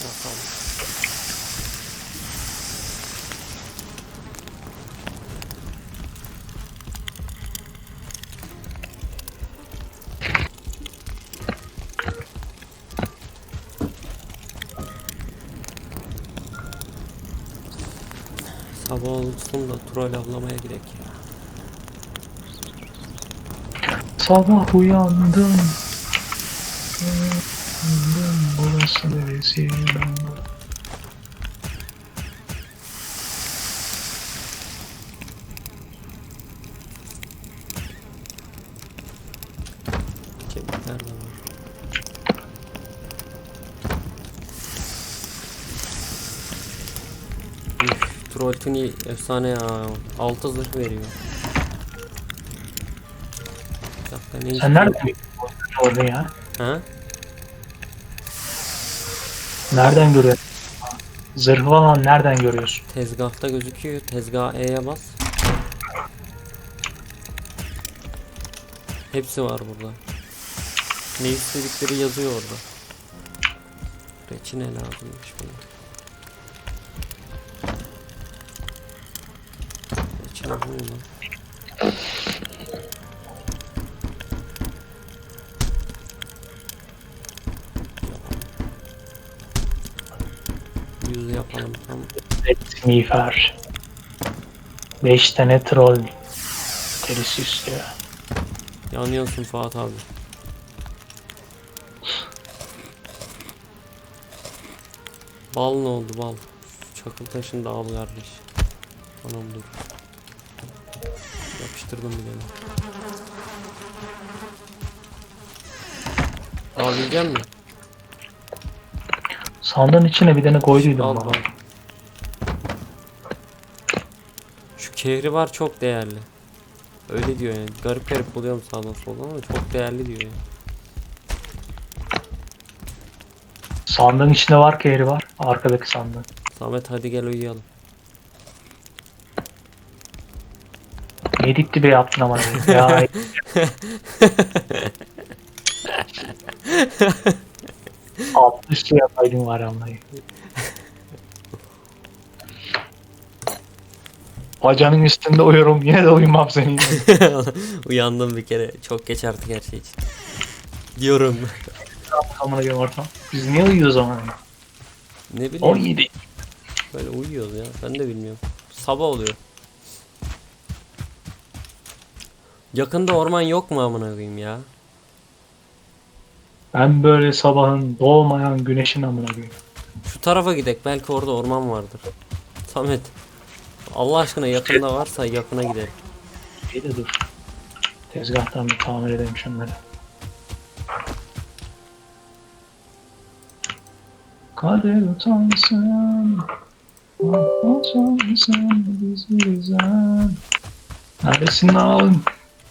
Bakalım. Sabah olsun da troll avlamaya girek ya. Sabah uyandım. Uyandım, Burası neresi? Kemikler de var. Efsane ya. 6 zırh veriyor. Bir dakika, ne Sen nereden orada ya? Ha? Nereden görüyorsun? Zırhı falan nereden görüyorsun? Tezgahta gözüküyor. Tezgaha E'ye bas. Hepsi var burada. Ne istedikleri yazıyor orada. Reçine lazımmış buna. Reçine bu mu yapalım tamam. Snifer. 5 tane troll. Terisi istiyor. Yanıyorsun Fuat abi. Bal ne oldu bal? Çakıl taşını da al kardeş. Anam dur. Yapıştırdım tane. Alabilecek misin? Sandığın içine bir tane koyduydum Al bana. bal. Şu kehri var çok değerli. Öyle diyor yani. Garip garip buluyorum sağdan soldan ama çok değerli diyor yani. Sandığın içinde var ki yeri var. Arkadaki sandığın. Samet hadi gel uyuyalım. Ne dip dibe yaptın ama. ya. Üstü yapaydın var anlayı. Bacanın üstünde uyurum yine de uyumam senin. Uyandım bir kere. Çok geç artık her şey için. Diyorum. Amına göre ortam. Biz niye uyuyoruz ama? Ne bileyim. 17. Böyle uyuyoruz ya. Ben de bilmiyorum. Sabah oluyor. Yakında orman yok mu amına koyayım ya? Ben böyle sabahın doğmayan güneşin amına koyayım. Şu tarafa gidek. Belki orada orman vardır. Samet. Allah aşkına yakında varsa yakına gidelim. İyi de dur. Tezgahtan bir tamir edelim şunları. Kader utansın. utansın bizi üzen. Neredesin lan?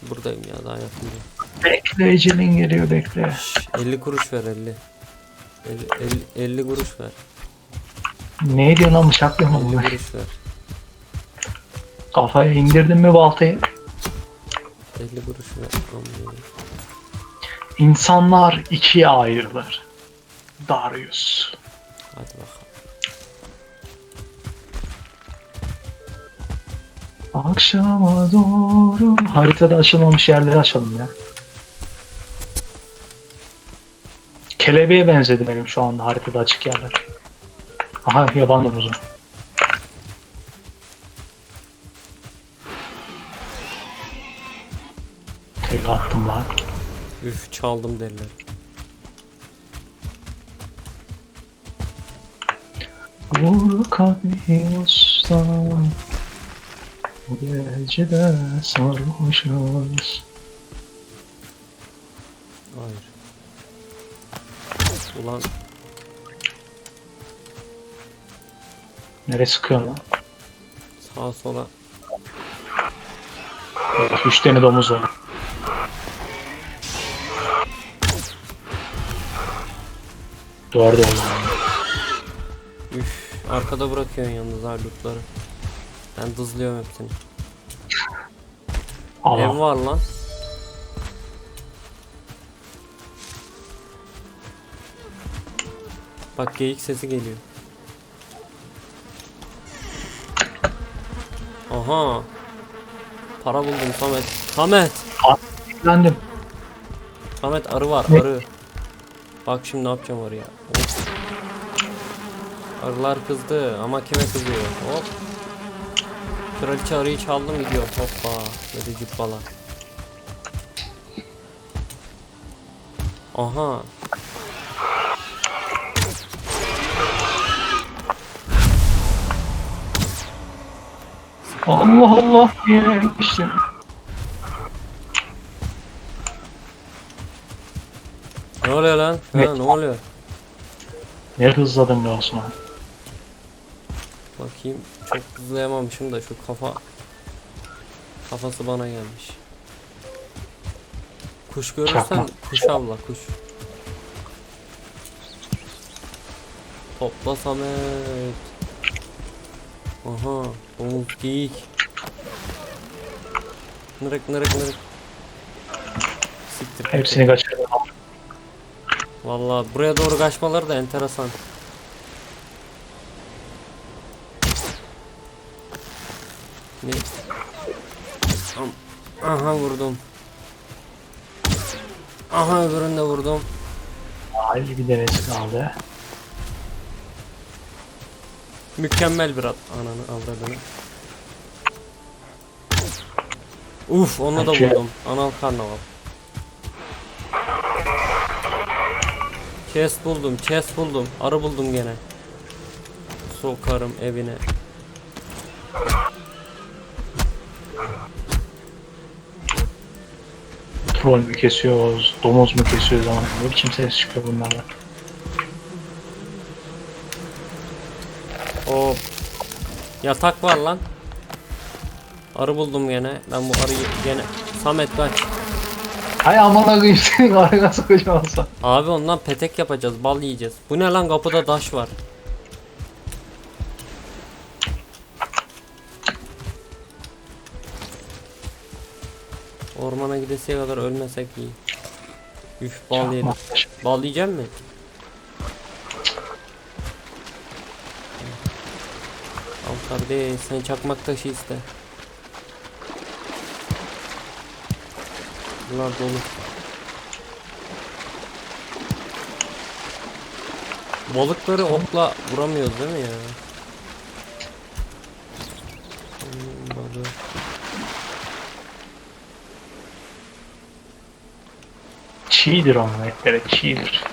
Buradayım ya daha yakında. Bekle ecelin geliyor bekle. Şş, 50 kuruş ver 50. 50, 50, 50 kuruş ver. Ne diyorsun lan bıçaklıyor 50 mu? kuruş ver. Kafaya indirdin mi baltayı? 50 kuruş ver. İnsanlar ikiye ayrılır. Darius. Hadi bakalım. Akşama doğru haritada açılmamış yerleri açalım ya. Kelebeğe benzedi benim şu anda haritada açık yerler. Aha yaban domuzu. Tek attım lan. Üf çaldım derler. Vur kalbi ustam. Bu gece de sarhoşuz. Ulan Nereye sıkıyor lan? sağa sola Evet, üç tane domuz var. Dört oldu. üf arkada bırakıyorsun yalnız hardutları. Ben dızlıyorum hepsini. Ev var lan. Bak geyik sesi geliyor. Aha. Para buldum Samet. Samet. Efendim. Samet arı var Ne? arı. Bak şimdi ne yapacağım arıya. Hop. Arılar kızdı ama kime kızıyor? Hop. Kraliçe arıyı çaldım gidiyor. Hoppa. Böyle cübbala. Aha. Allah Allah diye işte. Ne oluyor lan? Ha, Ne? ne oluyor? Ne hızladın be Osman. Bakayım. Çok hızlayamamışım da şu kafa kafası bana gelmiş. Kuş görürsen Çakma. kuş avla kuş. Topla Samet. Aha, domuz geyik. Nırık nırık nırık. Siktir. Hepsini kaçırdım. Vallahi buraya doğru kaçmaları da enteresan. Ne? Aha vurdum. Aha öbürünü de vurdum. Ay bir denesi kaldı. Mükemmel bir at. Ananı avradını. Uf onu da vurdum. Anal karnaval. Chest buldum, chest buldum. Arı buldum gene. Sokarım evine. Troll mü kesiyoruz, domuz mu kesiyoruz ama ne biçim ses çıkıyor bunlardan. O yatak var lan. Arı buldum gene. Ben bu arıyı gene Samet kaç. Hay aman akıyım senin arkası kocaman olsa. Abi ondan petek yapacağız, bal yiyeceğiz. Bu ne lan kapıda taş var. Ormana gidesiye kadar ölmesek iyi. Üf bal yedim. Bal yiyecek mi? Kardeş sen çakmak taşı iste. Bunlar dolu. Balıkları okla vuramıyoruz değil mi ya? Balığı. Çiğdir onun etleri, çiğdir.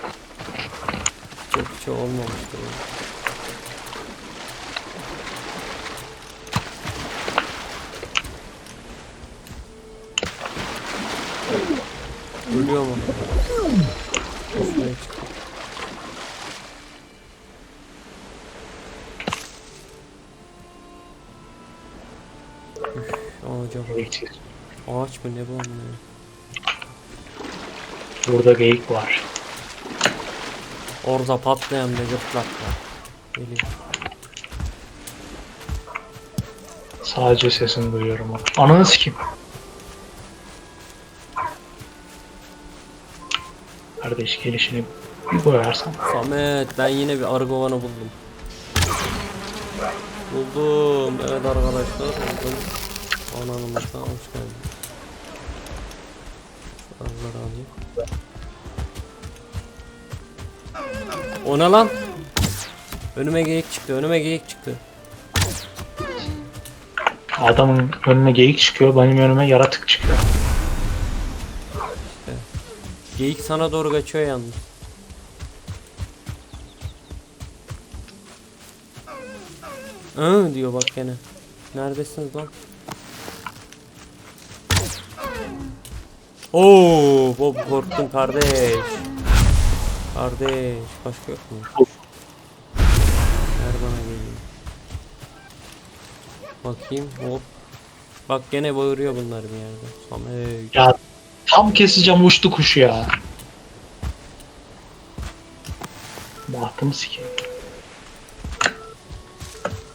Çok şey olmamıştır. Ölüyor mu? Ağaca bak. Ağaç mı ne bu amına? Burada geyik var. Orada patlayan bir gırtlak var. Geliyor. Sadece sesini duyuyorum. Ananı sikeyim. Kardeş gelişini koyarsan. Samet ben yine bir arı kovanı buldum. Buldum. Evet arkadaşlar buldum. Ananımıza hoş geldin. Arıları alayım. O ne lan? Önüme geyik çıktı. Önüme geyik çıktı. Adamın önüne geyik çıkıyor, benim önüme yaratık çıkıyor. Geyik sana doğru kaçıyor yalnız. Hı diyor bak gene. Neredesiniz lan? Oo, Bob korktun kardeş. Kardeş, başka yok mu? Ver bana geleyim. Bakayım, hop. Bak gene bağırıyor bunlar bir yerde. Samet. Ya tam keseceğim uçtu kuş ya. Bahtımı sikeyim.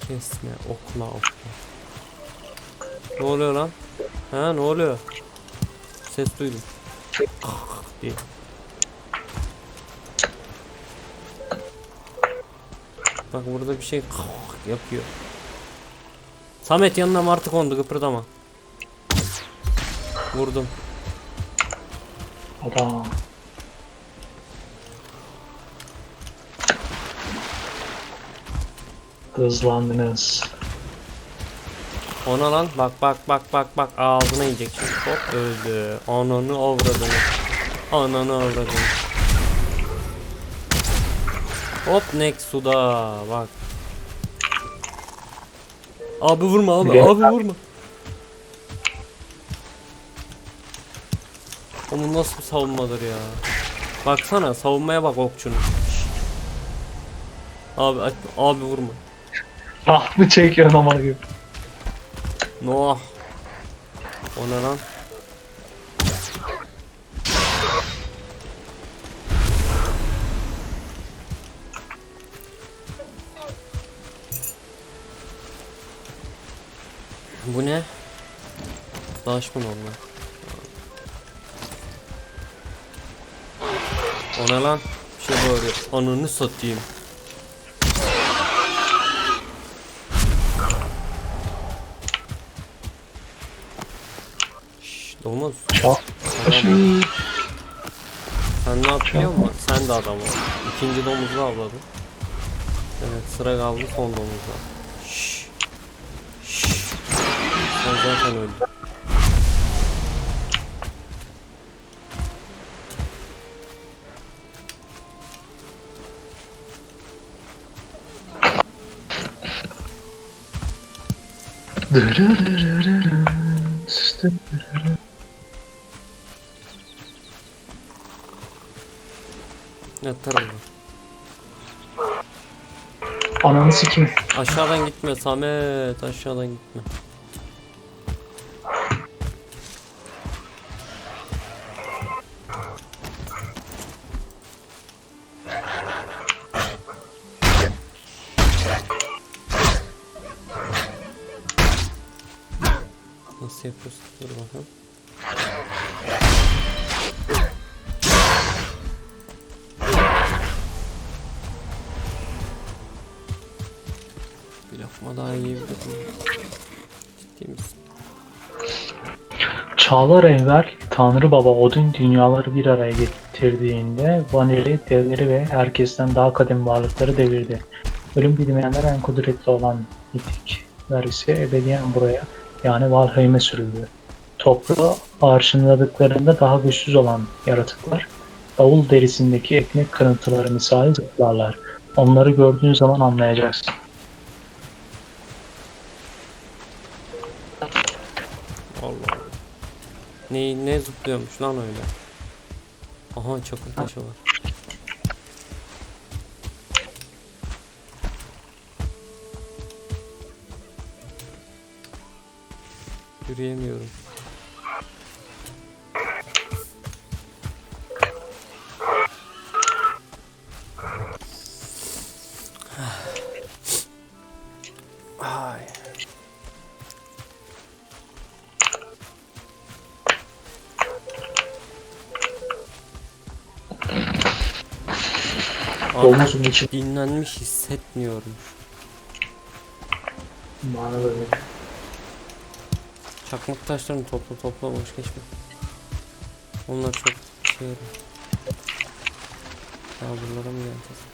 Kesme okla okla. Ne oluyor lan? Ha ne oluyor? Ses duydum. diye. Bak burada bir şey yapıyor. Samet yanına martı kondu kıpırdama. Vurdum. Adam. Hızlandınız. Ona lan bak bak bak bak bak ağzına yiyecek şimdi hop öldü. Ananı avradını. Ananı avradını. Hop next suda bak. Abi vurma abi abi vurma. Onun nasıl bir savunmadır ya. Baksana savunmaya bak okçunun. Abi abi vurma. Ah mı çekiyorsun ama gibi. Noah. O ne lan? Bu ne? Daş mı normal? O ne lan? Şey bağırıyor. Ananı satayım. Şşş, Olmaz. Adam- Sen ne yapıyor mu? Sen de adam ol. İkinci domuzu avladın. Evet sıra kaldı son domuzda. Şşş. Şşş. Sen zaten öldün. Yatar mı? Ananı sikim. Aşağıdan gitme Samet aşağıdan gitme. Nasıl yapıyorsun? Dur bakalım. Bir lokma daha yiyebilirim. Ciddi misin? Çağlar evvel Tanrı Baba Odin dünyaları bir araya getirdiğinde Vanir'i, devleri ve herkesten daha kadim varlıkları devirdi. Ölüm bilmeyenler en kudretli olan Hitikler ise ebediyen buraya yani Valheim'e sürüldü. Toprağı arşınladıklarında daha güçsüz olan yaratıklar davul derisindeki ekmek kırıntıları misali zıplarlar. Onları gördüğün zaman anlayacaksın. Allah. Ne, ne zıplıyormuş lan öyle? Aha çakıl taşı var. Yürüyemiyorum. Ay. Abi, Domuzun içi dinlenmiş hissetmiyorum. bana böyle. Çakmak taşlarını topla topla boş geçme. Onlar çok şey. Daha buralara mı geleceğiz?